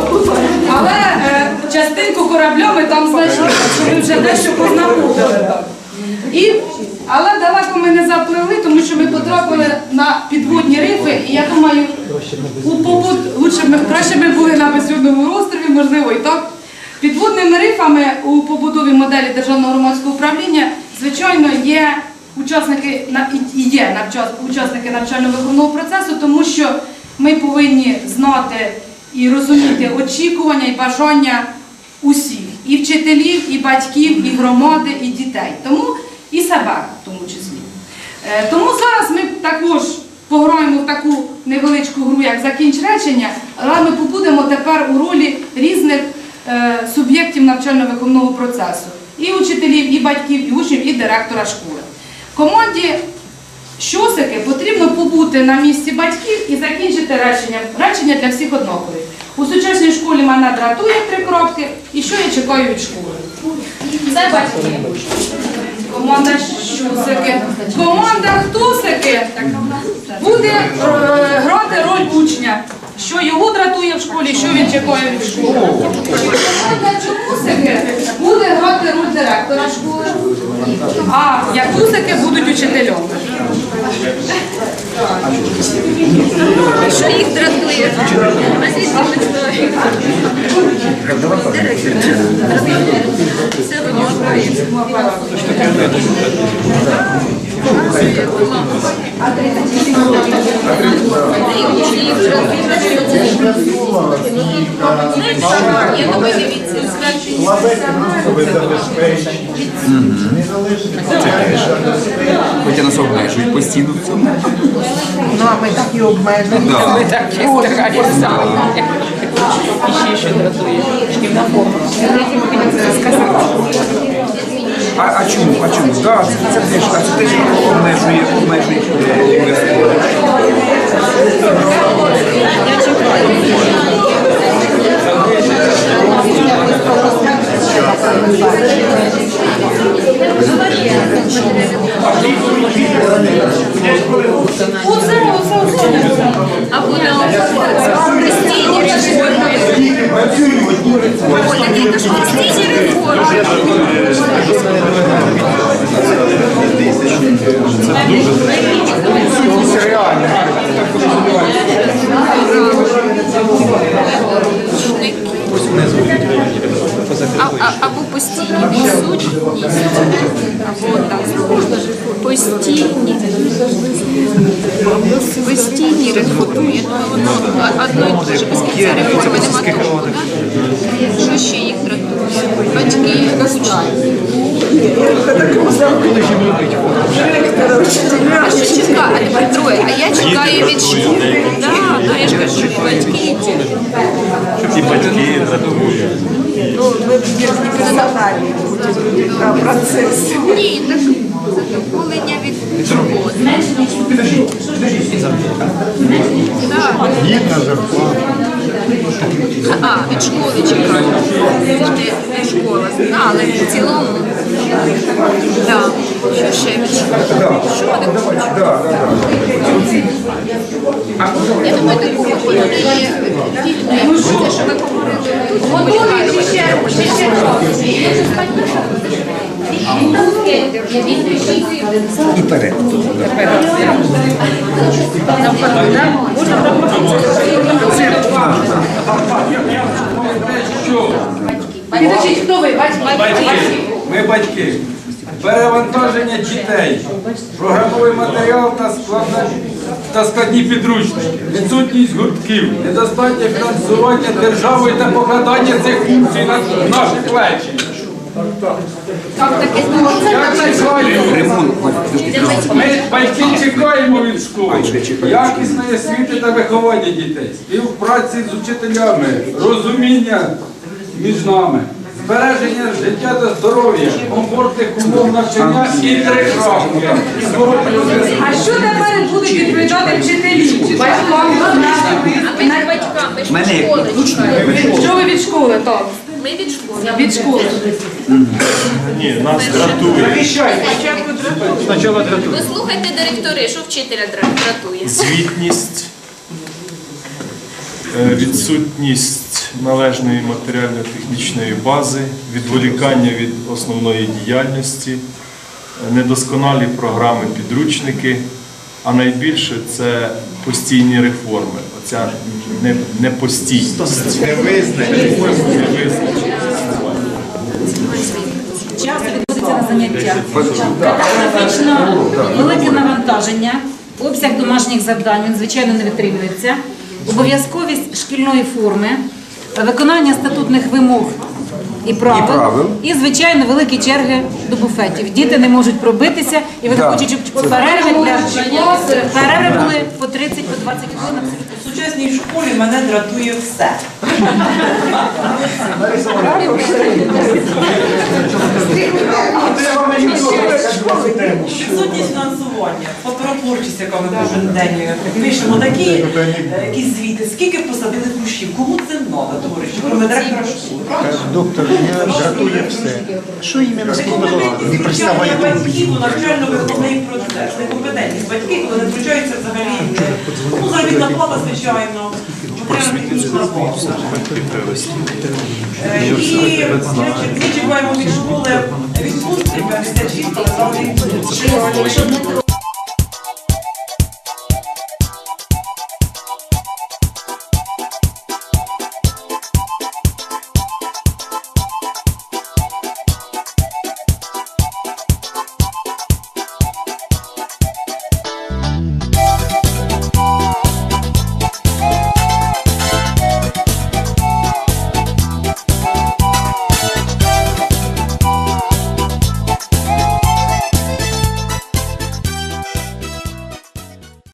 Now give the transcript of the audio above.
пускаємо. Але е, частинку корабля ми там знайшли, що ми вже дещо познаходили. Але далеко ми не запливли, тому що ми потрапили на підводні рифи, і я думаю, у побут лучше ми краще ми були на безлюдному острові, можливо, і так. Підводними рифами у побудові моделі державного громадського управління, звичайно, є учасники і- є учасники навчально-виховного процесу, тому що ми повинні знати і розуміти очікування і бажання усіх, і вчителів, і батьків, і громади, і дітей. Тому і себе в тому числі. Е, Тому зараз ми також пограємо в таку невеличку гру, як закінч речення, але ми побудемо тепер у ролі різних е, суб'єктів навчально-виховного процесу. І учителів, і батьків, і учнів, і директора школи. Команді щосики потрібно побути на місці батьків і закінчити речення. Речення для всіх однакові. У сучасній школі мене дратує три кропки, і що я чекаю від школи. Це батьки. Команда щусики. Команда хтусики буде е, грати роль учня. Що його дратує в школі, що він чекає від школи. Команда чомусики буде грати роль директора школи, а якусики будуть учителем. Що їх дратує? А звідки ми знаємо? Все вони Хоча нас обмежують постійно в цьому. Ну, а ми так і обмежені. Ми так і І ще що дратує. Шкільна форма. А, а чому? А чому? Да, це, це теж так, це теж обмежує, обмежує е, інвестиції. Оце, оце, оце. А буде постійні реформи. Оля, ти кажеш, постійні реформи. Це реально. А, а, або постійні відсутні, або так. Постійні. Постійні реформи. Одно і те ж без кінця реформи нема того. Що ще їх дратує? Батьки, учні. А тепер троє. А я чекаю від школи. Да, я ж кажу, батьки. І батьки дратують. Ну, ми більш персональні будемо процес. Ні, так задоволення від роботи. Гідна зарплата. А, від школи. Це не, школа. Але в цілому. Так. Що ще від школи? Що не хочу? Я думаю. Ну що, що ви говорили тут? Ще? Ще? І перед. Підождіть, хто ви? Батьки? Батьки, ми батьки. Перевантаження дітей, програмовий матеріал та складна та складні підручники, відсутність гуртків, недостатнє фінансування державою та покладання цих функцій на наші плечі. Ми батьки чекаємо від школи. Якісної освіти та виховання дітей, співпраці з учителями, розуміння між нами, збереження життя та здоров'я, комфортних умов навчання і три крапки. А що тепер будуть відповідати вчителі? Батькам? А ми не батькам, ми ж від школи. Що ви від школи? Так. Ми від школи. Від школи. Ні, нас дратує. Спочатку дратує. Ви слухайте директори, що вчителя дратує. Звітність. Е, Відсутність належної матеріально-технічної бази, відволікання від основної діяльності, недосконалі програми підручники, а найбільше це постійні реформи. Оця не- непостійність. Невизначеність. Часто відбудеться на заняття. Катастрофічно велике навантаження, обсяг домашніх завдань, він, звичайно, не витримується. Обов'язковість шкільної форми, виконання статутних вимог і правил, і, правил. звичайно, великі черги до буфетів. Діти не можуть пробитися, і вони Да. хочуть, щоб перерви для перерви були по 30 по 20 хвилин. В сучасній школі мене дратує все. Паперотворчість, ми кожен день пишемо такі е, якісь звіти, скільки посадили кущів, кому це треба, товариші, кроме директора школи, правда? Доктор, мене дратує все. Що іменно сказала? Не приставає до батьків у навчально-виховний процес, некомпетентність батьків, коли не включаються взагалі. Ну, заробітна плата, звичайно, матеріально-технічна база. Е, І ми чекаємо від школи відпустки 56, але не